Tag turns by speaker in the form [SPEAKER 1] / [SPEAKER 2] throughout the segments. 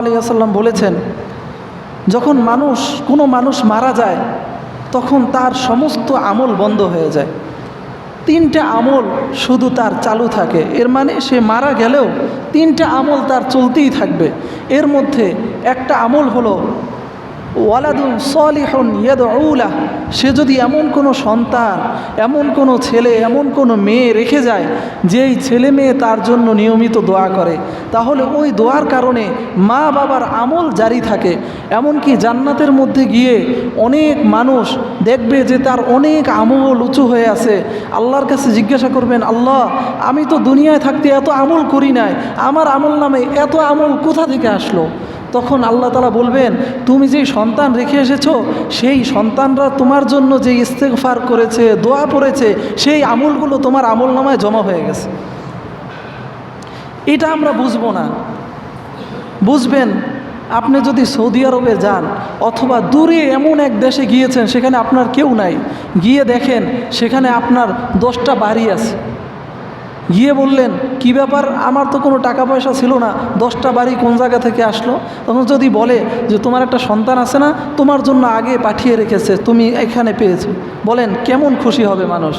[SPEAKER 1] আলিয়াসাল্লাম বলেছেন, যখন মানুষ, কোনো মানুষ মারা যায়, তখন তার সমস্ত আমল বন্ধ হয়ে যায়। তিনটা আমল শুধু তার চালু থাকে। এর মানে সে মারা গেলেও তিনটা আমল তার চলতেই থাকবে। এর মধ্যে একটা আমল হলো ওয়ালাদুন সলিহন ইয়াদউলাহ সে যদি এমন কোনো সন্তান, এমন কোনো ছেলে, এমন কোনো মেয়ে রেখে যায়, যেই ছেলে মেয়ে তার জন্য নিয়মিত দোয়া করে, তাহলে ওই দোয়ার কারণে মা বাবার আমল জারি থাকে। এমনকি জান্নাতের মধ্যে গিয়ে অনেক মানুষ দেখবে যে তার অনেক আমল উঁচু হয়ে আছে। আল্লাহর কাছে জিজ্ঞাসা করবেন, আল্লাহ, আমি তো দুনিয়ায় থাকতে এত আমল করি নাই, আমার আমল নামে এত আমল কোথা থেকে আসলো? তখন আল্লাহ তালা বলবেন, তুমি যেই সন্তান রেখে এসেছ, সেই সন্তানরা তোমার জন্য যে ইস্তেকফার করেছে, দোয়া পড়েছে, সেই আমলগুলো তোমার আমল নামায় জমা হয়ে গেছে। এটা আমরা বুঝব না। বুঝবেন, আপনি যদি সৌদি আরবে যান অথবা দূরে এমন এক দেশে গিয়েছেন, সেখানে আপনার কেউ নাই। গিয়ে দেখেন, সেখানে আপনার দশটা বাড়ি আছে। গিয়ে বললেন, কি ব্যাপার? আমার তো কোনো টাকা পয়সা ছিল না। দশটা বাড়ি কোন জায়গা থেকে আসলো? তখন যদি বলে যে, তোমার একটা সন্তান আছে না, তোমার জন্য আগে পাঠিয়ে রেখেছে, তুমি এখানে পেয়েছ। বলেন, কেমন খুশি হবে মানুষ?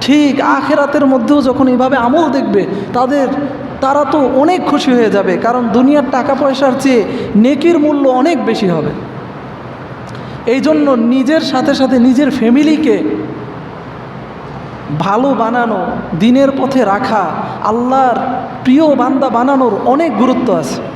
[SPEAKER 1] ঠিক আখেরাতের মধ্যেও যখন এইভাবে আমল দেখবে, তাদের, তারা তো অনেক খুশি হয়ে যাবে, কারণ দুনিয়ার টাকা পয়সার চেয়ে নেকির মূল্য অনেক বেশি হবে। এই জন্য নিজের সাথে সাথে নিজের ফ্যামিলিকে ভালো বানানো দিনের পথে রাখা আল্লাহর প্রিয় বান্দা বানানোর অনেক গুরুত্ব আছে।